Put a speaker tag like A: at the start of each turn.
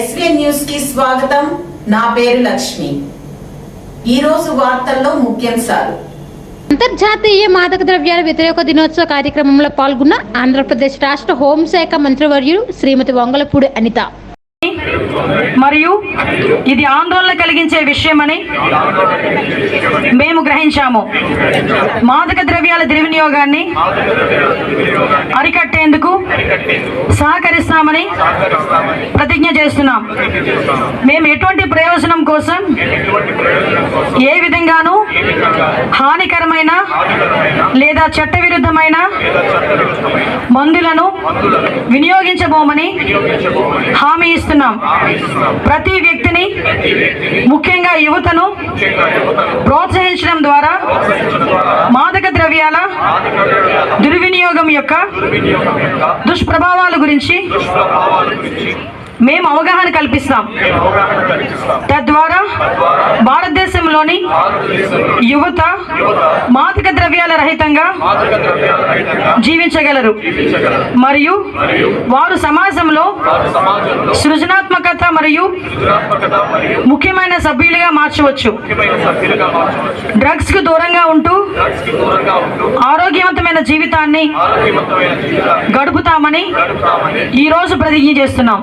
A: SVN న్యూస్కి స్వాగతం. నా పేరు లక్ష్మి. ఈ రోజు వార్తల్లో ముఖ్యాంశాలు.
B: అంతర్జాతీయ మాదక ద్రవ్యాల వ్యతిరేక దినోత్సవ కార్యక్రమంలో పాల్గొన్న ఆంధ్రప్రదేశ్ రాష్ట్ర హోంశాఖ మంత్రివర్యులు శ్రీమతి వంగలపూడి అనిత.
C: మరియు ఇది ఆందోళన కలిగించే విషయమని మేము గ్రహించాము. మాదక ద్రవ్యాల దుర్వినియోగాన్ని అరికట్టేందుకు సహకరిస్తామని ప్రతిజ్ఞ చేస్తున్నాం. మేము ఎటువంటి ప్రయోజనం కోసం ఏ విధంగానూ హానికరమైన లేదా చట్టవిరుద్ధమైన మందులను వినియోగించబోమని హామీ ఇస్తున్నాం. ప్రతి వ్యక్తిని ముఖ్యంగా యువతను ప్రోత్సహించడం ద్వారా మాదక ద్రవ్యాల దుర్వినియోగం యొక్క దుష్ప్రభావాల గురించి మేము అవగాహన కల్పిస్తాం. తద్వారా భారతదేశంలోని యువత మాదక ద్రవ్యాల రహితంగా జీవించగలరు. మరియు వారు సమాజంలో సృజనాత్మకత మరియు ముఖ్యమైన సభ్యులుగా మార్చవచ్చు. డ్రగ్స్కు దూరంగా ఉంటూ ఆరోగ్యవంతమైన జీవితాన్ని గడుపుతామని ఈ రోజు ప్రతిజ్ఞ చేస్తున్నాం.